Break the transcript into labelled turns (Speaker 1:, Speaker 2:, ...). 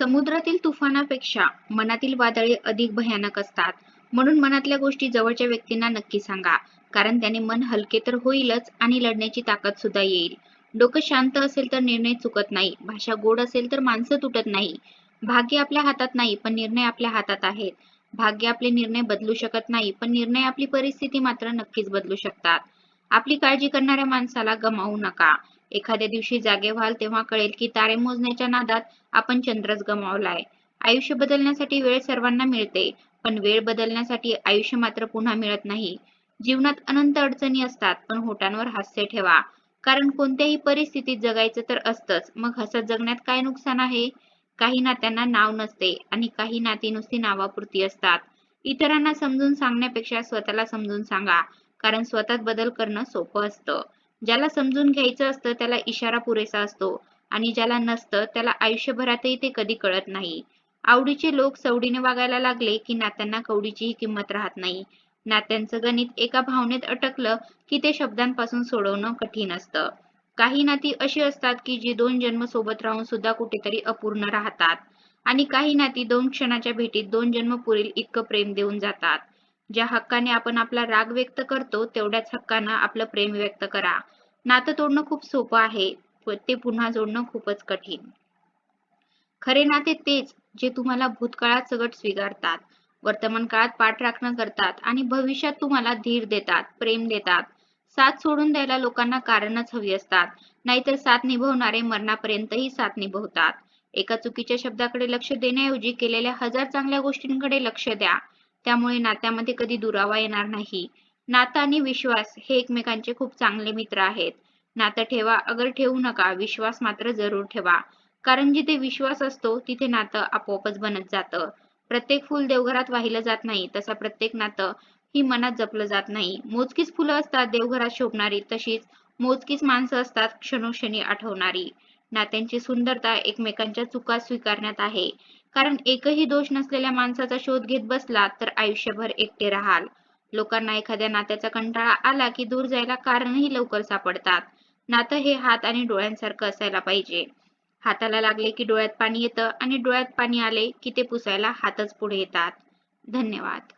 Speaker 1: समुद्रातील तुफानापेक्षा मनातील वादळे अधिक भयानक असतात. म्हणून मनातल्या गोष्टी जवळच्या व्यक्तींना नक्की सांगा. कारण त्याने मन हलके तर होईलच आणि लढण्याची ताकद सुद्धा येईल. डोकं शांत असेल तर निर्णय चुकत नाही. भाषा गोड असेल तर माणसं तुटत नाही. भाग्य आपल्या हातात नाही पण निर्णय आपल्या हातात आहेत. भाग्य आपले निर्णय बदलू शकत नाही पण निर्णय आपली परिस्थिती मात्र नक्कीच बदलू शकतात. आपली काळजी करणाऱ्या माणसाला गमावू नका. एखाद्या दिवशी जागे व्हाल तेव्हा कळेल की तारे मोजण्याच्या नादात आपण चंद्रच गमावलाय. आयुष्य बदलण्यासाठी वेळ सर्वांना मिळते पण वेळ बदलण्यासाठी आयुष्य मात्र पुन्हा मिळत नाही. जीवनात अनंत अडचणी असतात पण होटांवर हास्य ठेवा. कारण कोणत्याही परिस्थितीत जगायचं तर असतंच. मग हसत जगण्यात काय नुकसान आहे? काही नात्यांना नाव नसते आणि काही नाती नुसती नावापुरती असतात. इतरांना समजून सांगण्यापेक्षा स्वतःला समजून सांगा. कारण स्वतःत बदल करणं सोपं असतं. ज्याला समजून घ्यायचं असतं त्याला इशारा पुरेसा असतो. आणि ज्याला नसतं त्याला आयुष्यभरातही ते कधी कळत नाही. आवडीचे लोक सवडीने वागायला लागले की नात्यांना कवडीचीही किंमत राहत नाही. नात्यांचं गणित एका भावनेत अटकलं की ते शब्दांपासून सोडवणं कठीण असतं. काही नाती अशी असतात की जी दोन जन्म सोबत राहून सुद्धा कुठेतरी अपूर्ण राहतात. आणि काही नाती दोन क्षणाच्या भेटीत दोन जन्म पुरेल इतकं प्रेम देऊन जातात. ज्या हक्काने आपण आपला राग व्यक्त करतो तेवढ्याच हक्कानं आपलं प्रेम व्यक्त करा. नातं तोडणं खूप सोपं आहे ते पुन्हा जोडणं खूपच कठीण. खरे नाते तेच जे तुम्हाला भूतकाळात सगट स्वीकारतात वर्तमान काळात पाठ राखणं करतात आणि भविष्यात तुम्हाला धीर देतात प्रेम देतात. साथ सोडून द्यायला लोकांना कारणच हवी असतात नाहीतर साथ निभवणारे मरणापर्यंतही साथ निभवतात. एका चुकीच्या शब्दाकडे लक्ष देण्याऐवजी केलेल्या हजार चांगल्या गोष्टींकडे लक्ष द्या. त्यामुळे नात्यामध्ये कधी दुरावा येणार नाही. नातं आणि विश्वास हे एकमेकांचे खूप चांगले मित्र आहेत. नातं ठेवा अगर ठेवू नका विश्वास मात्र जरूर ठेवा. कारण जिथे विश्वास असतो तिथे नातं आपोआपच बनत जातं. प्रत्येक फुल देवघरात वाहिलं जात नाही तसा प्रत्येक नातं ही मनात जपलं जात नाही. मोजकीच फुलं असतात देवघरात शोभणारी तशीच मोजकीच माणसं असतात क्षणोक्षणी आठवणारी. नात्यांची सुंदरता एकमेकांच्या चुका स्वीकारण्यात आहे. कारण एकही दोष नसलेल्या माणसाचा शोध घेत बसला तर आयुष्यभर एकटे राहाल. लोकांना एखाद्या नात्याचा कंटाळा आला की दूर जायला कारणही लवकर सापडतात. नातं हे हात आणि डोळ्यांसारखं असायला पाहिजे. हाताला लागले की डोळ्यात पाणी येतं आणि डोळ्यात पाणी आले की ते पुसायला हातच पुढे येतात. धन्यवाद.